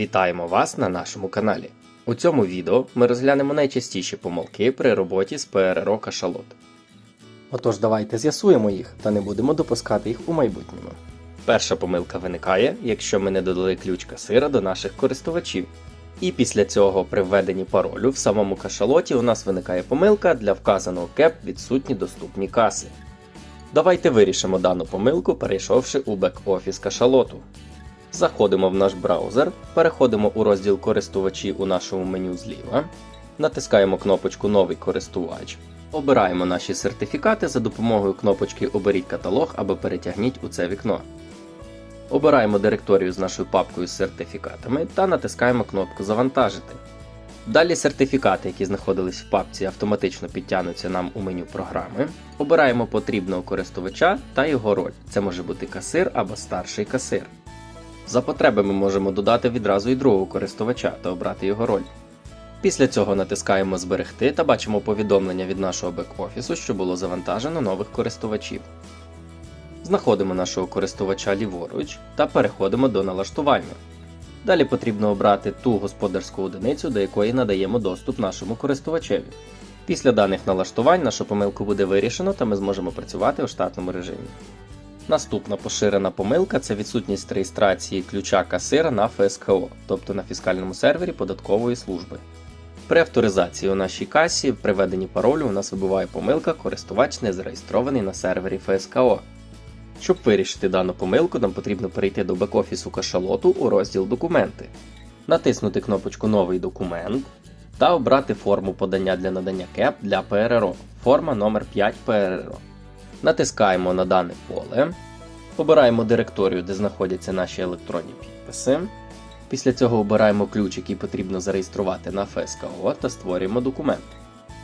Вітаємо вас на нашому каналі. У цьому відео ми розглянемо найчастіші помилки при роботі з ПРРО кашалот. Отож, давайте з'ясуємо їх та не будемо допускати їх у майбутньому. Перша помилка виникає, якщо ми не додали ключ касира до наших користувачів. І після цього при введенні паролю в самому кашалоті у нас виникає помилка для вказаного кеп відсутні доступні каси. Давайте вирішимо дану помилку, перейшовши у бек-офіс кашалоту. Заходимо в наш браузер, переходимо у розділ користувачі у нашому меню зліва, натискаємо кнопочку Новий користувач, обираємо наші сертифікати за допомогою кнопочки Оберіть каталог або перетягніть у це вікно. Обираємо директорію з нашою папкою з сертифікатами та натискаємо кнопку Завантажити. Далі сертифікати, які знаходились в папці, автоматично підтягнуться нам у меню програми. Обираємо потрібного користувача та його роль. Це може бути касир або старший касир. За потреби ми можемо додати відразу і другого користувача та обрати його роль. Після цього натискаємо Зберегти та бачимо повідомлення від нашого бек-офісу, що було завантажено нових користувачів. Знаходимо нашого користувача ліворуч та переходимо до налаштування. Далі потрібно обрати ту господарську одиницю, до якої надаємо доступ нашому користувачеві. Після даних налаштувань нашу помилку буде вирішено та ми зможемо працювати у штатному режимі. Наступна поширена помилка це відсутність реєстрації ключа касира на ФСКО, тобто на фіскальному сервері податкової служби. При авторизації у нашій касі при введенні паролю у нас вибуває помилка користувач не зареєстрований на сервері ФСКО. Щоб вирішити дану помилку, нам потрібно перейти до бек-офісу кашалоту у розділ Документи, натиснути кнопочку Новий документ та обрати форму подання для надання КЕП для ПРРО, форма номер 5 ПРРО. Натискаємо на дане поле, обираємо директорію, де знаходяться наші електронні підписи. Після цього обираємо ключ, який потрібно зареєструвати на ФСКО та створюємо документ.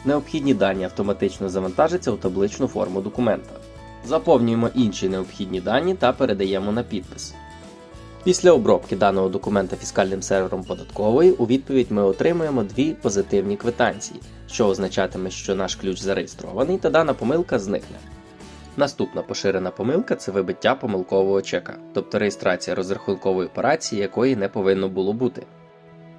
Необхідні дані автоматично завантажаться у табличну форму документа. Заповнюємо інші необхідні дані та передаємо на підпис. Після обробки даного документа фіскальним сервером податкової у відповідь ми отримуємо дві позитивні квитанції, що означатиме, що наш ключ зареєстрований та дана помилка зникне. Наступна поширена помилка це вибиття помилкового чека, тобто реєстрація розрахункової операції, якої не повинно було бути.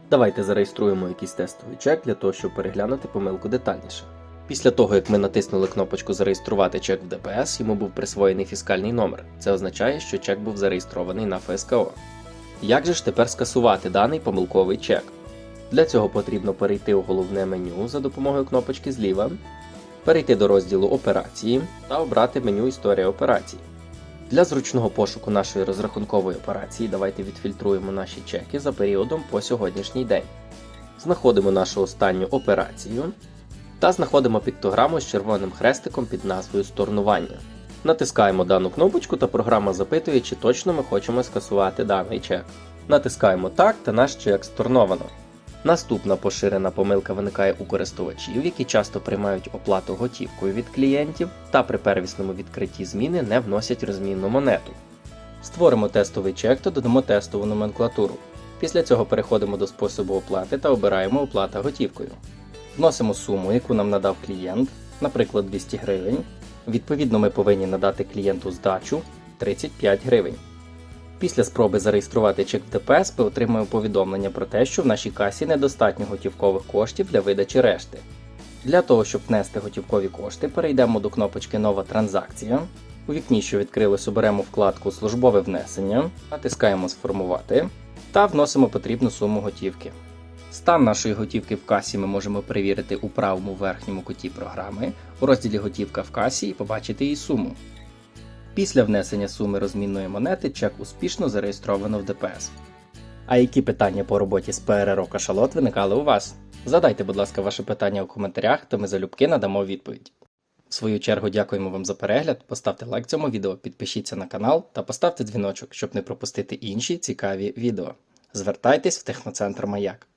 Давайте зареєструємо якийсь тестовий чек для того, щоб переглянути помилку детальніше. Після того, як ми натиснули кнопочку Зареєструвати чек в ДПС, йому був присвоєний фіскальний номер. Це означає, що чек був зареєстрований на ФСКО. Як же ж тепер скасувати даний помилковий чек? Для цього потрібно перейти у головне меню за допомогою кнопочки зліва, перейти до розділу Операції та обрати меню Історія операцій. Для зручного пошуку нашої розрахункової операції давайте відфільтруємо наші чеки за періодом по сьогоднішній день. Знаходимо нашу останню операцію та знаходимо піктограму з червоним хрестиком під назвою Сторнування. Натискаємо дану кнопочку та програма запитує, чи точно ми хочемо скасувати даний чек. Натискаємо Так та наш чек сторновано. Наступна поширена помилка виникає у користувачів, які часто приймають оплату готівкою від клієнтів та при первісному відкритті зміни не вносять розмінну монету. Створимо тестовий чек та додамо тестову номенклатуру. Після цього переходимо до способу оплати та обираємо оплата готівкою. Вносимо суму, яку нам надав клієнт, наприклад 200 гривень. Відповідно, ми повинні надати клієнту здачу 35 гривень. Після спроби зареєструвати чек в ДПС ми отримуємо повідомлення про те, що в нашій касі недостатньо готівкових коштів для видачі решти. Для того, щоб внести готівкові кошти, перейдемо до кнопочки Нова транзакція. У вікні, що відкрилось, оберемо вкладку Службове внесення, натискаємо Сформувати та вносимо потрібну суму готівки. Стан нашої готівки в касі ми можемо перевірити у правому верхньому куті програми, у розділі Готівка в касі і побачити її суму. Після внесення суми розмінної монети чек успішно зареєстровано в ДПС. А які питання по роботі з ПРРО Кашалот виникали у вас? Задайте, будь ласка, ваше питання у коментарях, то ми залюбки надамо відповідь. В свою чергу дякуємо вам за перегляд, поставте лайк цьому відео, підпишіться на канал та поставте дзвіночок, щоб не пропустити інші цікаві відео. Звертайтесь в техноцентр Маяк.